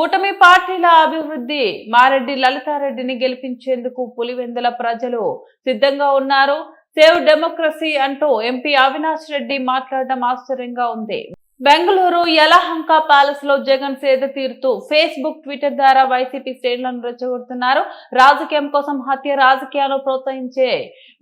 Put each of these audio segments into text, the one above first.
కూటమి పార్టీల అభివృద్ధి మారెడ్డి లలితారెడ్డిని గెలిపించేందుకు పులివెందుల ప్రజలు సిద్ధంగా ఉన్నారు. సేవ్ డెమోక్రసీ అంటూ ఎంపీ అవినాష్ రెడ్డి మాట్లాడడం ఆశ్చర్యంగా ఉంది. బెంగళూరు యలహంక ప్యాలెస్లో జగన్ సేద తీరుతూ ఫేస్బుక్ ట్విట్టర్ ద్వారా వైసీపీ శ్రేణులను రెచ్చగొడుతున్నారు. రాజకీయం కోసం హత్య రాజకీయాలు ప్రోత్సహించే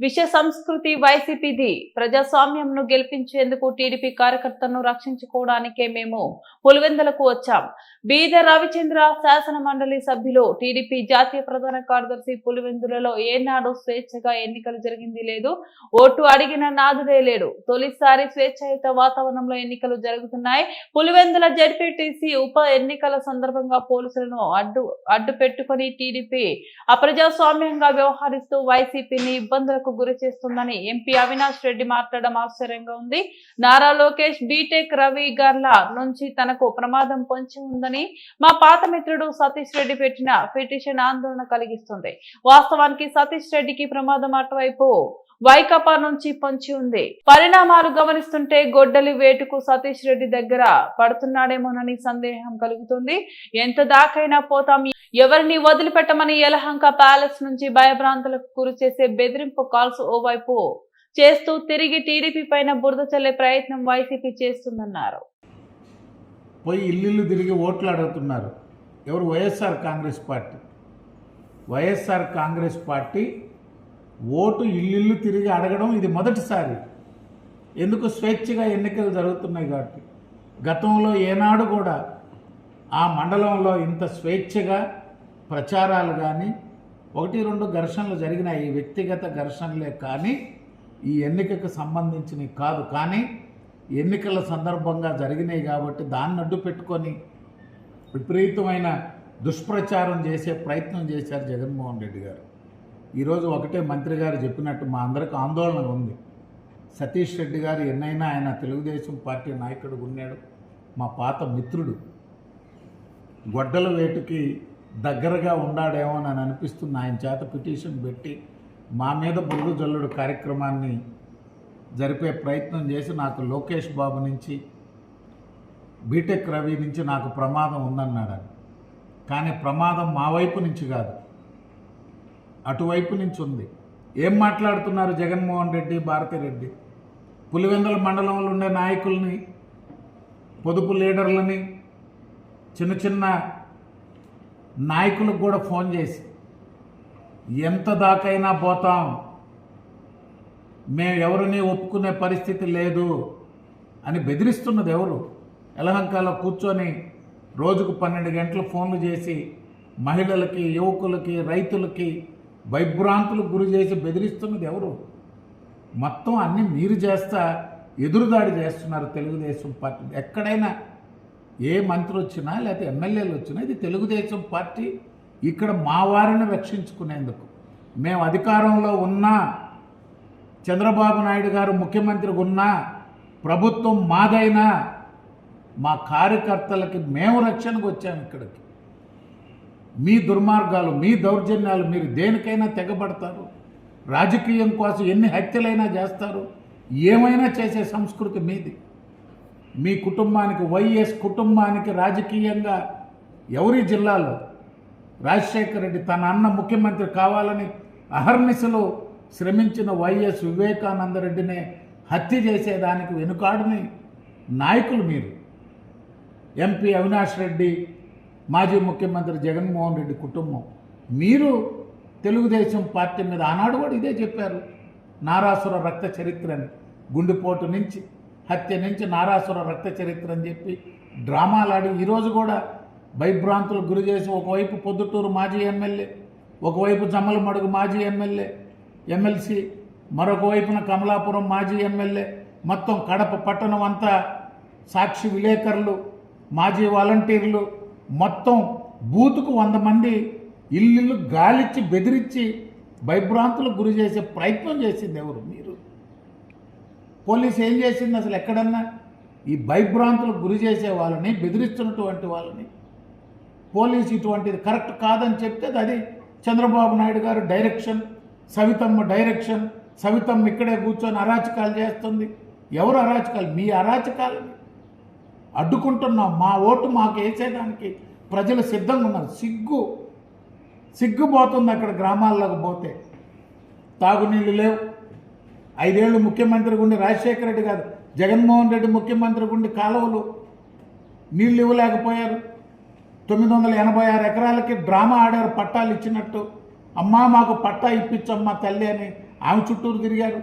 విష సంస్కృతి వైసీపీది ప్రజాస్వామ్యంను గెలిపించేందుకు టీడీపీ కార్యకర్తలను రక్షించుకోవడానికే మేము పులివెందులకు వచ్చాం. బీదర్ రవిచంద్ర శాసన మండలి సభ్యులు టీడీపీ జాతీయ ప్రధాన కార్యదర్శి పులివెందులలో ఏనాడు స్వేచ్ఛగా ఎన్నికలు జరిగింది లేదు. ఓటు అడిగిన నాదుడే లేడు. తొలిసారి స్వేచ్ఛాయుత వాతావరణంలో ఎన్నికలు జరుగుతున్నాయి. పులివెందుల జడ్పీటీసీ ఉప ఎన్నికల సందర్భంగా పోలీసులను అడ్డు అడ్డు పెట్టుకుని టీడీపీ అప్రజాస్వామ్యంగా వ్యవహరిస్తూ వైసీపీని ఇబ్బందులకు గురి చేస్తుందని ఎంపీ అవినాష్ రెడ్డి మాట్లాడడం ఆశ్చర్యంగా ఉంది. నారా లోకేష్ బీటెక్ రవి గర్ల నుంచి తనకు ప్రమాదం పొంచి ఉందని మా పాత మిత్రుడు సతీష్ రెడ్డి పెట్టిన పిటిషన్ ఆందోళన కలిగిస్తుంది. వాస్తవానికి సతీష్ రెడ్డికి ప్రమాదం అటువైపు వైకాపా నుంచి పొంచి ఉంది. పరిణామాలు గమనిస్తుంటే గొడ్డలి వేటుకు సతీష్ రెడ్డి దగ్గర పడుతున్నాడేమోనని సందేహం కలుగుతుంది. ఎంత దాకైనా పోతాం. ఎవరిని వదిలిపెట్టమని యలహంక ప్యాలెస్ నుంచి భయభ్రాంతులకు గురి చేసే బెదిరింపు కాల్స్ ఓవైపు చేస్తూ తిరిగి టీడీపీ పైన బురద చల్లే ప్రయత్నం వైసీపీ చేస్తుందన్నారు. పోయి ఇల్లు తిరిగి ఓట్లు అడుగుతున్నారు ఎవరు? YSR Congress party. YSR Congress party vote ఇల్లు తిరిగి అడగడం ఇది మొదటిసారి. ఎందుకు? స్వేచ్ఛగా ఎన్నికలు జరుగుతున్నాయి కాబట్టి. గతంలో ఏనాడు కూడా ఆ మండలంలో ఇంత స్వేచ్ఛగా ప్రచారాలు కానీ ఒకటి రెండు ఘర్షణలు జరిగినాయి. ఈ వ్యక్తిగత ఘర్షణలే కానీ ఈ ఎన్నికకు సంబంధించినవి కాదు. కానీ ఎన్నికల సందర్భంగా జరిగినాయి కాబట్టి దాన్ని అడ్డు పెట్టుకొని విపరీతమైన దుష్ప్రచారం చేసే ప్రయత్నం చేశారు జగన్మోహన్ రెడ్డి గారు. ఈరోజు ఒకటే మంత్రి గారు చెప్పినట్టు మా అందరికి ఆందోళన ఉంది. సతీష్ రెడ్డి గారు ఎన్నైనా ఆయన తెలుగుదేశం పార్టీ నాయకుడు ఉన్నాడు. మా పాత మిత్రుడు. గొడ్డల వేటుకి దగ్గరగా ఉన్నాడేమో అని అనిపిస్తుంది. ఆయన చేత పిటిషన్ పెట్టి మా మీద బుర్రు జల్లుడు కార్యక్రమాన్ని జరిపే ప్రయత్నం చేసి నాకు లోకేష్ బాబు నుంచి బీటెక్ రవి నుంచి నాకు ప్రమాదం ఉందన్నాడు కానీ ప్రమాదం మా వైపు నుంచి కాదు అటువైపు నుంచి ఉంది. ఏం మాట్లాడుతున్నారు జగన్మోహన్ రెడ్డి భారతిరెడ్డి పులివెందుల మండలంలో ఉండే నాయకుల్ని పొదుపు లీడర్లని చిన్న చిన్న నాయకులకు కూడా ఫోన్ చేసి ఎంత దాకైనా పోతాం మేము ఎవరిని ఒప్పుకునే పరిస్థితి లేదు అని బెదిరిస్తున్నది ఎవరు? ఎలహంకాలో కూర్చొని రోజుకు పన్నెండు గంటలు ఫోన్లు చేసి మహిళలకి యువకులకి రైతులకి భయభ్రాంతులకు గురి చేసి బెదిరిస్తున్నది ఎవరు? మొత్తం అన్నీ మీరు చేస్తా ఎదురుదాడి చేస్తున్నారు తెలుగుదేశం పార్టీ. ఎక్కడైనా ఏ మంత్రి వచ్చినా లేకపోతే ఎమ్మెల్యేలు వచ్చినా ఇది తెలుగుదేశం పార్టీ ఇక్కడ మా వారిని రక్షించుకునేందుకు. మేము అధికారంలో ఉన్నా చంద్రబాబు నాయుడు గారు ముఖ్యమంత్రి ఉన్నా ప్రభుత్వం మాదైనా మా కార్యకర్తలకి మేము రక్షణకు వచ్చాము ఇక్కడికి. మీ దుర్మార్గాలు మీ దౌర్జన్యాలు మీరు దేనికైనా తెగబడతారు. రాజకీయం కోసం ఎన్ని హత్యలైనా చేస్తారు. ఏమైనా చేసే సంస్కృతి మీది. మీ కుటుంబానికి వైఎస్ కుటుంబానికి రాజకీయంగా ఎవరి జిల్లాలో రాజశేఖర రెడ్డి తన అన్న ముఖ్యమంత్రి కావాలని అహర్నిశలు శ్రమించిన వైఎస్ వివేకానందరెడ్డినే హత్య చేసేదానికి వెనుకాడని నాయకులు మీరు. ఎంపీ అవినాష్ రెడ్డి మాజీ ముఖ్యమంత్రి జగన్మోహన్ రెడ్డి కుటుంబం. మీరు తెలుగుదేశం పార్టీ మీద ఆనాడు కూడా ఇదే చెప్పారు. నారాసుర రక్త చరిత్ర అని. గుండెపోటు నుంచి హత్య నుంచి నారాసుర రక్త చరిత్ర అని చెప్పి డ్రామాలాడి ఈరోజు కూడా భయభ్రాంతులకు గురి చేసి ఒకవైపు పొద్దుటూరు మాజీ ఎమ్మెల్యే ఒకవైపు జమ్మలమడుగు మాజీ ఎమ్మెల్యే ఎమ్మెల్సీ మరొక వైపున కమలాపురం మాజీ ఎమ్మెల్యే మొత్తం కడప పట్టణం అంతా సాక్షి విలేకరులు మాజీ వాలంటీర్లు మొత్తం బూతుకు వంద మంది ఇల్లు గాలిచ్చి బెదిరించి భయభ్రాంతులకు గురి చేసే ప్రయత్నం చేసింది ఎవరు? మీరు. పోలీస్ ఏం చేసింది అసలు ఎక్కడన్నా? ఈ భయభ్రాంతులకు గురి చేసే వాళ్ళని బెదిరిస్తున్నటువంటి వాళ్ళని. పోలీస్ ఇటువంటిది కరెక్ట్ కాదని చెప్తే అది చంద్రబాబు నాయుడు గారు డైరెక్షన్. సవితమ్మ డైరెక్షన్ సవితమ్మ ఇక్కడే కూర్చొని అరాచకాలు చేస్తుంది. ఎవరు అరాచకాలు? మీ అరాచకాలని అడ్డుకుంటున్నాం మా ఓటు మాకు వేసేదానికి ప్రజలు సిద్ధంగా ఉన్నారు. సిగ్గు. సిగ్గుపోతుంది అక్కడ గ్రామాల్లోకి పోతే. తాగునీళ్ళు లేవు. ఐదేళ్ళు ముఖ్యమంత్రి గుండి రాజశేఖర రెడ్డి కాదు జగన్మోహన్ రెడ్డి ముఖ్యమంత్రి గుండి కాలువలు నీళ్ళు ఇవ్వలేకపోయారు. తొమ్మిది వందల ఎనభై ఆరు ఎకరాలకి డ్రామా ఆడారు పట్టాలు ఇచ్చినట్టు. అమ్మా మాకు పట్టా ఇప్పించమ్మా తల్లి అని ఆమె చుట్టూరు తిరిగారు.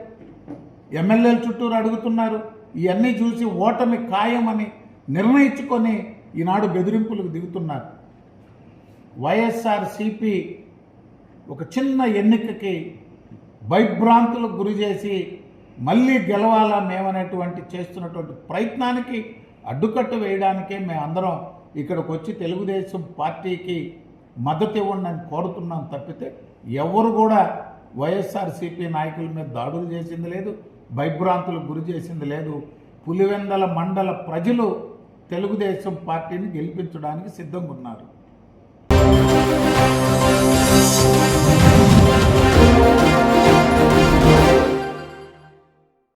ఎమ్మెల్యేల చుట్టూరు అడుగుతున్నారు. ఇవన్నీ చూసి ఓటమి ఖాయమని నిర్ణయించుకొని ఈనాడు బెదిరింపులకు దిగుతున్నారు. వైఎస్ఆర్ సిపి ఒక చిన్న ఎన్నికకి భయభ్రాంతులకు గురి చేసి మళ్ళీ గెలవాలా మేమనేటువంటి చేస్తున్నటువంటి ప్రయత్నానికి అడ్డుకట్టు వేయడానికే మేమందరం ఇక్కడికి వచ్చి తెలుగుదేశం పార్టీకి మద్దతు ఇవ్వండి అని కోరుతున్నాం తప్పితే ఎవరు కూడా వైఎస్ఆర్సీపీ నాయకుల మీద దాడులు చేసింది లేదు భయభ్రాంతులకు గురి చేసింది లేదు. పులివెందల మండల ప్రజలు తెలుగుదేశం పార్టీని గెలిపించడానికి సిద్ధంగా ఉన్నారు.